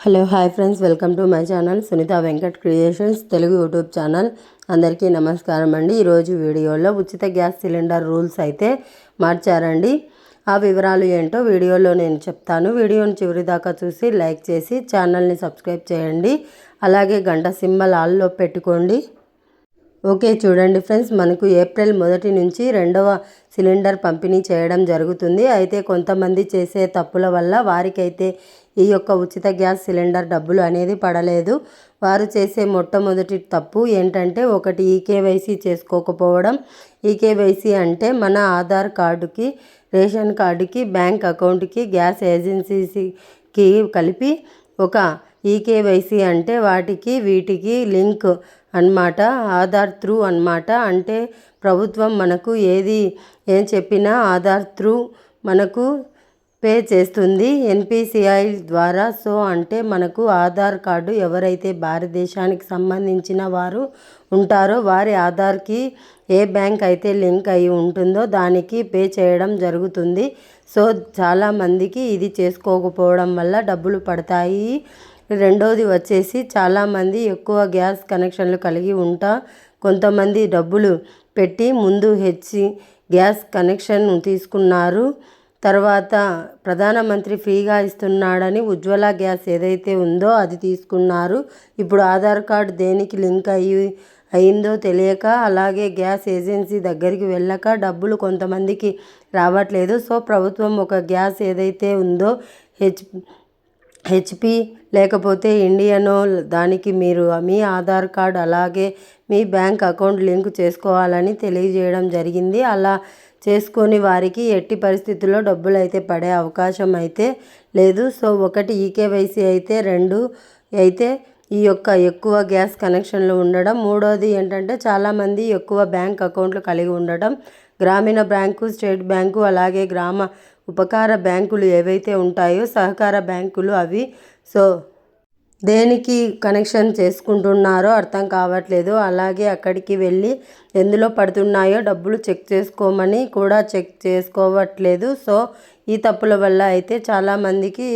Hello hi friends. Welcome to my channel Sunitha Venkat creations Telugu YouTube channel. అందరికీ నమస్కారం అండి. ఈరోజు వీడియోలో ఉచిత గ్యాస్ సిలిండర్ రూల్స్ అయితే మార్చారండి. ఆ వివరాలు ఏంటో వీడియోలో నేను చెప్తాను. వీడియోని చివరి దాకా చూసి లైక్ చేసి ఛానల్ని సబ్స్క్రైబ్ చేయండి. అలాగే గంట సింబల్ ఆల్లో పెట్టుకోండి. ఓకే చూడండి ఫ్రెండ్స్. మనకు ఏప్రిల్ మొదటి నుంచి రెండవ సిలిండర్ పంపిణీ చేయడం జరుగుతుంది. అయితే కొంతమంది చేసే తప్పుల వల్ల వారికైతే ఈ యొక్క ఉచిత గ్యాస్ సిలిండర్ డబ్బులు అనేది పడలేదు. వారు చేసే మొట్టమొదటి తప్పు ఏంటంటే ఒకటి ఈకేవైసీ చేసుకోకపోవడం. ఈకేవైసీ అంటే మన ఆధార్ కార్డుకి రేషన్ కార్డుకి బ్యాంక్ అకౌంట్కి గ్యాస్ ఏజెన్సీకి కలిపి ఒక ఈకేవైసీ అంటే వాటికి వీటికి లింక్ అనమాట ఆధార్ త్రూ అనమాట అంటే ప్రభుత్వం మనకు ఏది ఏం చెప్పినా ఆధార్ త్రూ మనకు పే చేస్తుంది. ఎన్పిసిఐ ద్వారా సో అంటే మనకు ఆధార్ కార్డు ఎవరైతే భారతదేశానికి సంబంధించిన వారు ఉంటారో వారి ఆధార్కి ఏ బ్యాంక్ అయితే లింక్ అయి ఉంటుందో దానికి పే చేయడం జరుగుతుంది. సో చాలామందికి ఇది చేసుకోకపోవడం వల్ల డబ్బులు పడతాయి. రెండోది వచ్చేసి చాలామంది ఎక్కువ గ్యాస్ కనెక్షన్లు కలిగి ఉంటా. కొంతమంది డబ్బులు పెట్టి ముందు హెచ్చి గ్యాస్ కనెక్షన్ తీసుకున్నారు. తర్వాత ప్రధానమంత్రి ఫ్రీగా ఇస్తున్నాడని ఉజ్వల గ్యాస్ ఏదైతే ఉందో అది తీసుకున్నారు. ఇప్పుడు ఆధార్ కార్డు దేనికి లింక్ అయ్యి అయిందో తెలియక అలాగే గ్యాస్ ఏజెన్సీ దగ్గరికి వెళ్ళక డబ్బులు కొంతమందికి రావట్లేదు. సో ప్రభుత్వం ఒక గ్యాస్ ఏదైతే ఉందో హెచ్ హెచ్పి లేకపోతే ఇండియనో దానికి మీరు మీ ఆధార్ కార్డ్ అలాగే మీ బ్యాంక్ అకౌంట్ లింక్ చేసుకోవాలని తెలియజేయడం జరిగింది. అలా చేసుకొని వారికి ఎట్టి పరిస్థితుల్లో డబ్బులు అయితే పడే అవకాశం అయితే లేదు. సో ఒకటి ఈకేవైసీ అయితే రెండు అయితే ఈ యొక్క ఎక్కువ గ్యాస్ కనెక్షన్లు ఉండడం. మూడోది ఏంటంటే చాలామంది ఎక్కువ బ్యాంక్ అకౌంట్లు కలిగి ఉండడం. గ్రామీణ బ్యాంకు స్టేట్ బ్యాంకు అలాగే గ్రామ ఉపకార బ్యాంకులు ఏవైతే ఉంటాయో సహకార బ్యాంకులు అవి. సో దేనికి కనెక్షన్ చేసుకుంటున్నారో అర్థం కావట్లేదు. అలాగే అక్కడికి వెళ్ళి ఎందులో పడుతున్నాయో డబ్బులు చెక్ చేసుకోమని కూడా చెక్ చేసుకోవట్లేదు. సో ఈ తప్పుల వల్ల అయితే చాలామందికి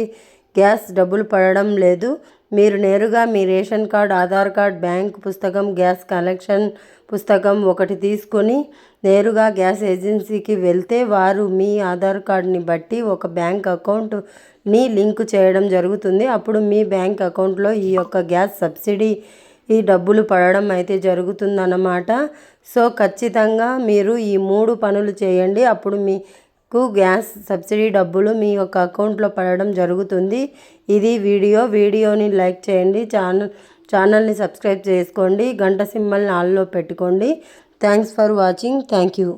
గ్యాస్ డబ్బులు పడడం లేదు. మీరు నేరుగా మీ ration card Aadhaar card bank పుస్తకం గ్యాస్ కనెక్షన్ పుస్తకం ఒకటి తీసుకొని నేరుగా గ్యాస్ ఏజెన్సీకి వెళ్తే వారు మీ ఆధార్ కార్డ్ని బట్టి ఒక బ్యాంక్ అకౌంట్ని లింక్ చేయడం జరుగుతుంది. అప్పుడు మీ బ్యాంక్ అకౌంట్లో ఈ యొక్క గ్యాస్ సబ్సిడీ ఈ డబ్బులు పడడం అయితే జరుగుతుందన్నమాట. సో ఖచ్చితంగా మీరు ఈ మూడు పనులు చేయండి. అప్పుడు మీ కు గ్యాస్ సబ్సిడీ డబ్బులు మీ యొక్క అకౌంట్లో పడడం జరుగుతుంది. ఇది వీడియో. వీడియోని లైక్ చేయండి. ఛానల్ ఛానల్ని సబ్స్క్రైబ్ చేసుకోండి. గంట సింబల్ని ఆల్లో పెట్టుకోండి. Thanks for watching. Thank you.